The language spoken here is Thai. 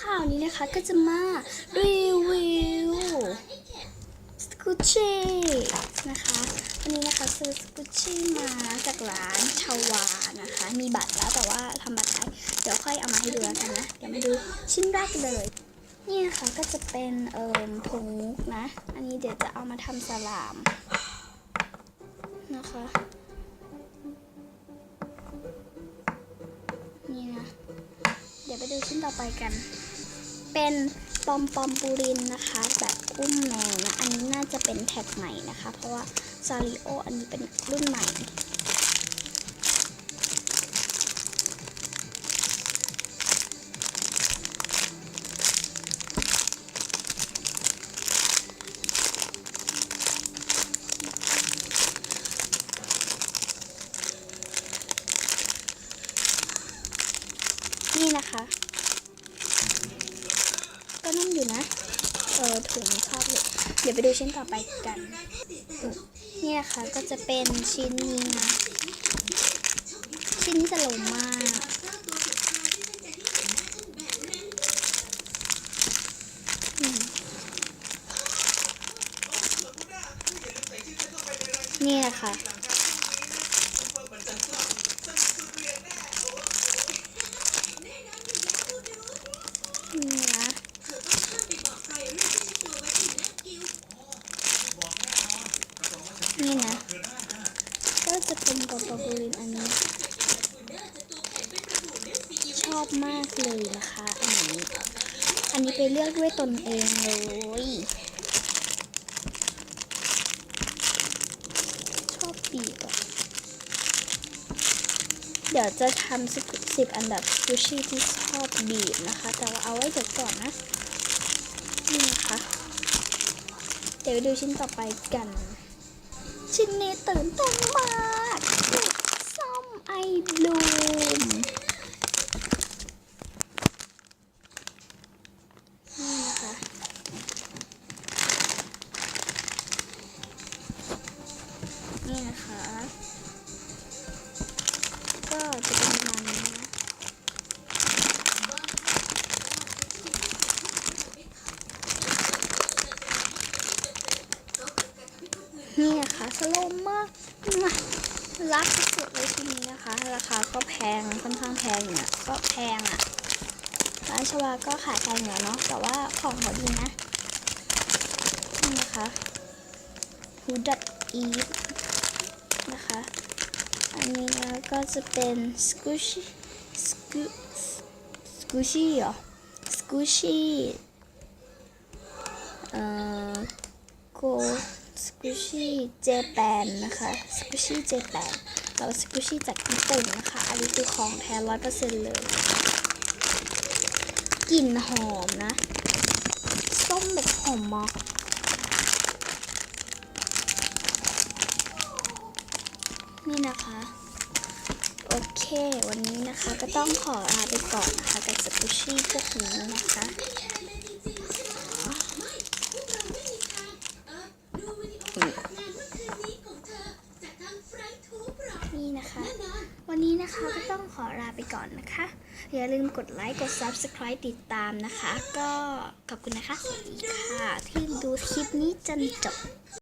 ค่ะวันนี้นะคะก็จะมารีวิวสกูชี่นะคะวันนี้นะคะซื้อสกูชี่มาจากร้านชาวานะคะ มีบัตรแล้วแต่ว่าทำบัตรได้เดี๋ยวค่อยเอามาให้ดูแล้วกันนะ เดี๋ยวมาดูชิ้นแรกกันเลย นี่นะคะก็จะเป็นเอ่อผงมุกนะ อันนี้เดี๋ยวจะเอามาทำสลามนะคะนี่นะ เดี๋ยวไปดูชิ้นต่อไปกัน เป็นปอมปอมปูรินนะคะ แบบอุ้มแมวนะ อันนี้น่าจะเป็นแท็กใหม่นะคะ เพราะว่าซาริโออันนี้เป็นรุ่นใหม่นี่นะคะ อยู่นะ เออถุงชอบเลยเดี๋ยวไปดูชิ้นต่อไปกันนี่นะคะก็จะเป็นชิ้นนี้นะ ชิ้นจะโลมากนี่นะคะ นี่นะ นี่นะ ก็จะเป็นปอปอบูรินอันนี้ ชอบมากเลยนะคะอันนี้ อันนี้ไปเลือกด้วยตนเองเลยชอบปีกอะเดี๋ยวจะทำสิบสิบอันดับสกูชี่ที่ชอบบีบนะคะ แต่ว่าเอาไว้เดี๋ยวก่อนนะ นี่นะคะ เดี๋ยวดูชิ้นต่อไปกัน ชิ้นนี้ตื่นเต้นมาก สโลมมากรักที่สุดเลยทีนี้นะคะ ราคาก็แพงค่อนข้างแพงอยู่นะก็แพงอะ่ะร้านชวาก็ขายแพงอยู่แล้วเนาะแต่ว่าของเขาดีนะนี่นะคะ Who That Eat นะคะอันนี้นะก็จะเป็น Squishy Squ Squishy เหรอ Squishy เอ่อ Go Squishy Japan นะคะ Squishy Japan แล้ว Squishy จากญี่ปุ่นนะคะ อันนี้คือของแท้ร้อยเปอร์เซ็นต์เลย กลิ่นหอมนะ ส้มแบบหอมมากนี่นะคะ โอเค วันนี้นะคะก็ต้องขอลาไปก่อนนะคะกับสกุชี่พวกนี้นะคะ นี่นะคะ วันนี้นะคะก็ต้องข อลาไปก่อนนะคะ อย่าลืมกดไลค์ กด Subscribe ติดตามนะคะ ก็ขอบคุณนะคะ สวัสดีค่ะ ที่ดูคลิปนี้จนจบ